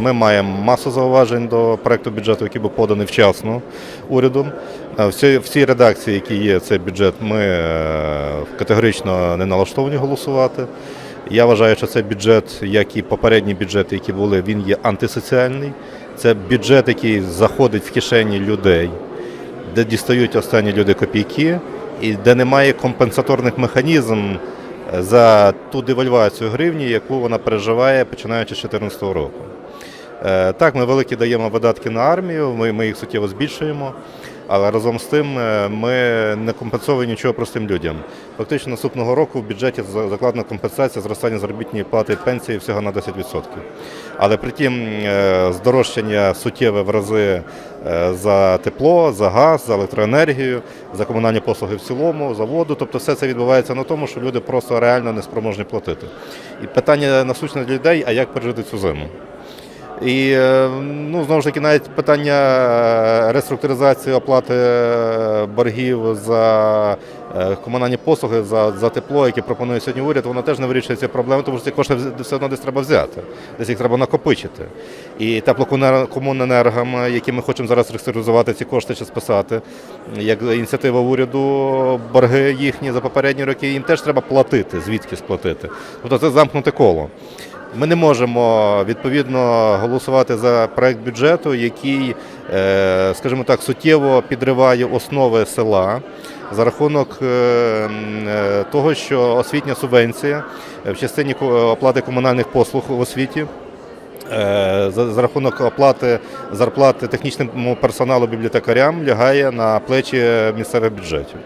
Ми маємо масу зауважень до проекту бюджету, який був поданий вчасно урядом. Е, Всі, всі редакції, які є цей бюджет, ми е, категорично не налаштовані голосувати. Я вважаю, що цей бюджет, як і попередні бюджети, які були, він є антисоціальний. Це бюджет, який заходить в кишені людей, де дістають останні люди копійки, і де немає компенсаторних механізмів за ту девальвацію гривні, яку вона переживає починаючи з 2014 року. Е, Так, ми великі даємо видатки на армію, ми, ми їх суттєво збільшуємо, але разом з тим е, ми не компенсуємо нічого простим людям. Фактично наступного року в бюджеті закладена компенсація зростання заробітної плати і пенсії всього на 10%. Але при тім е, здорожчання суттєве в рази за тепло, за газ, за електроенергію, за комунальні послуги в цілому, за воду. Тобто все це відбувається на тому, що люди просто реально не спроможні платити. І питання насущне для людей, а як пережити цю зиму? І е, ну, знову ж таки, навіть питання е, реструктуризації оплати е, боргів за комунальні послуги, за, за тепло, яке пропонує сьогодні уряд, воно теж не вирішує ці проблеми, тому що ці кошти все одно десь треба взяти, десь їх треба накопичити. І теплокомуненергам, які ми хочемо зараз реструктуризувати ці кошти чи списати, як ініціатива уряду, борги їхні за попередні роки, їм теж треба платити, звідки сплатити. Тобто це замкнуте коло. Ми не можемо відповідно голосувати за проект бюджету, який, е, скажімо так, суттєво підриває основи села за рахунок е, е, того, що освітня субвенція в частині оплати комунальних послуг в освіті. за рахунок оплати зарплати технічному персоналу бібліотекарям лягає на плечі місцевих бюджетів.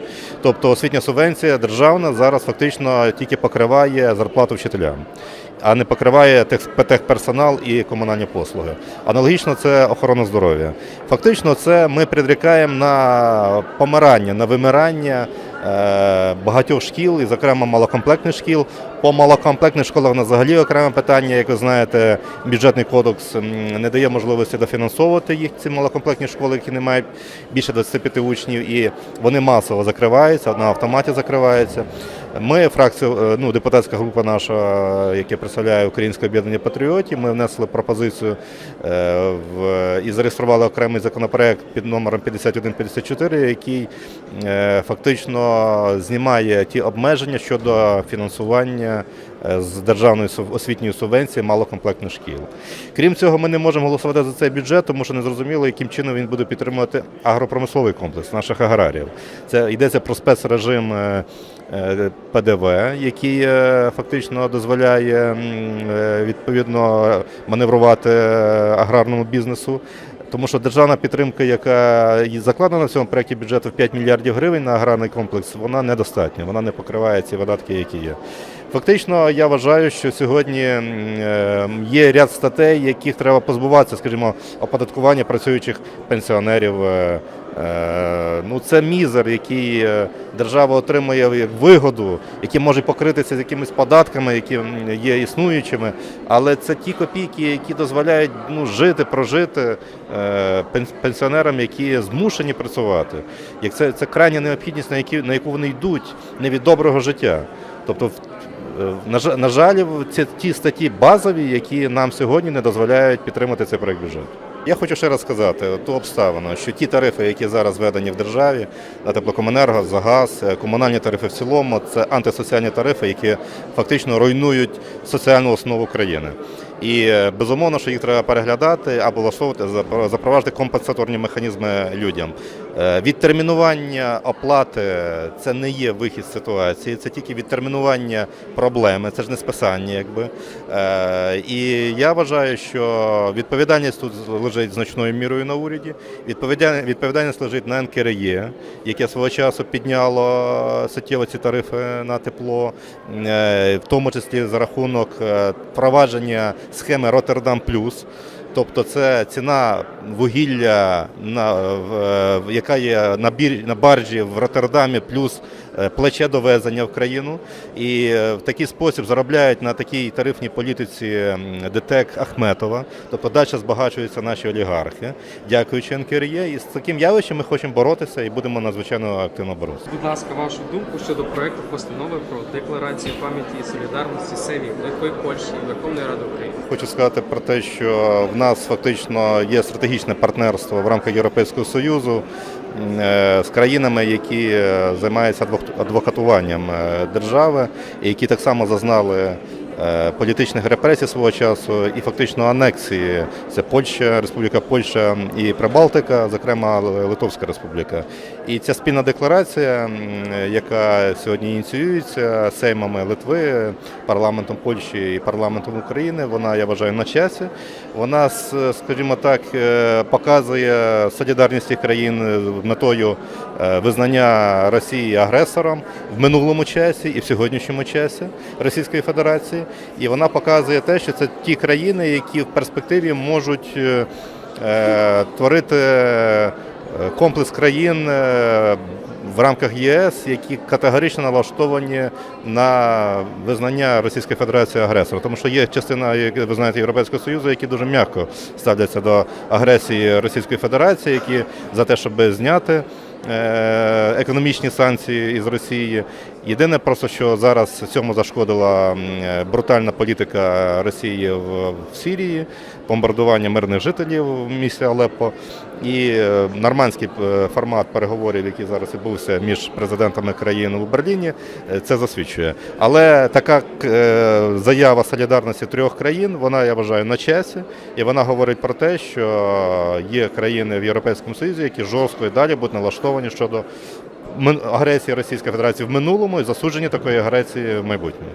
Тобто освітня субвенція державна зараз фактично тільки покриває зарплату вчителям а не покриває техперсонал і комунальні послуги. Аналогічно це охорона здоров'я. Фактично, це ми прирікаємо на помирання, на вимирання е, багатьох шкіл, і, зокрема, малокомплектних шкіл. По малокомплектних школах на взагалі окреме питання, як ви знаєте, бюджетний кодекс не дає можливості дофінансовувати їх ці малокомплектні школи, які не мають більше 25 учнів, і вони масово закриваються, на автоматі закриваються. Ми, фракція, е, ну, депутатська група наша, яка представляє Українське об'єднання патріотів, ми внесли пропозицію е, в, і зареєстрували окремий законопроект під номером 5154, який е, фактично знімає ті обмеження щодо фінансування е, з державної освітньої субвенції малокомплектних шкіл. Крім цього, ми не можемо голосувати за цей бюджет, тому що не зрозуміло, яким чином він буде підтримувати агропромисловий комплекс наших аграріїв. Це йдеться про спецрежим е, е, ПДВ, який фактично дозволяє відповідно маневрувати аграрному бізнесу. Тому що державна підтримка, яка закладена в цьому проєкті бюджету в 5 мільярдів гривень на аграрний комплекс, вона недостатня, вона не покриває ці видатки, які є. Фактично, я вважаю, що сьогодні е, є ряд статей, яких треба позбуватися, скажімо, оподаткування працюючих пенсіонерів. Е, Ну, це мізер, який е, держава отримує як вигоду, який може покритися з якимись податками, які є існуючими, але це ті копійки, які дозволяють ну, жити, прожити е, пенсіонерам, які змушені працювати. Як це, це крайня необхідність, на, які, на яку вони йдуть не від доброго життя. Тобто, на жаль, це ті статті базові, які нам сьогодні не дозволяють підтримати цей проект бюджету. Я хочу ще раз сказати ту обставину, що ті тарифи, які зараз введені в державі на теплокомунерго, за газ, е, комунальні тарифи в цілому, це антисоціальні тарифи, які фактично руйнують соціальну основу країни. І е, безумовно, що їх треба переглядати або влаштовувати, запроваджувати компенсаторні механізми людям. Е, Відтермінування оплати це не є вихід з ситуації, це тільки відтермінування проблеми, це ж не списання, якби. Е, І я вважаю, що відповідальність тут лежить значною мірою на уряді. Відповідальність, лежить на НКРЄ, яке свого часу підняло суттєво ці тарифи на тепло, е, в тому числі за рахунок е, впровадження схеми Роттердам Плюс. Тобто це ціна вугілля, на, в- яка є на, бір, на баржі в Роттердамі, плюс е, плече довезення в країну. І е, в такий спосіб заробляють на такій тарифній політиці ДТЕК Ахметова, тобто далі збагачуються наші олігархи, дякуючи НКРЄ. І з таким явищем ми хочемо боротися і будемо надзвичайно активно боротися. Будь ласка, вашу думку щодо проекту постанови про декларацію пам'яті і солідарності Севі, Литви, Польщі і Верховної Ради України. Хочу сказати про те, що в нас фактично є стратегічне партнерство в рамках Європейського Союзу е, з країнами, які е, займаються адвокатуванням е, держави, які так само зазнали політичних репресій свого часу і фактично анексії. Це Польща, Республіка Польща і Прибалтика, зокрема Литовська Республіка. І ця спільна декларація, яка сьогодні ініціюється Сеймами Литви, парламентом Польщі і парламентом України, вона я вважаю на часі. Вона, скажімо так, е, показує солідарність цих країн метою е, визнання Росії агресором в минулому часі і в сьогоднішньому часі Російської Федерації. І вона показує те, що це ті країни, які в перспективі можуть е, творити комплекс країн е, в рамках ЄС, які категорично налаштовані на визнання Російської Федерації агресора, Тому що є частина, ви знаєте, Європейського Союзу, які дуже м'яко ставляться до агресії Російської Федерації, які за те, щоб зняти економічні санкції із Росії. Єдине просто, що зараз цьому зашкодила е, брутальна політика Росії в, Сирії, бомбардування мирних жителів в місті Алеппо і е, нормандський е, формат переговорів, який зараз відбувся між президентами країн у Берліні, е, це засвідчує. Але така е, заява солідарності трьох країн, вона я вважаю на часі, і вона говорить про те, що є країни в Європейському Союзі, які жорстко і далі будуть налаштовані щодо мин- агресії Російської Федерації в минулому і засудження такої агресії в майбутньому.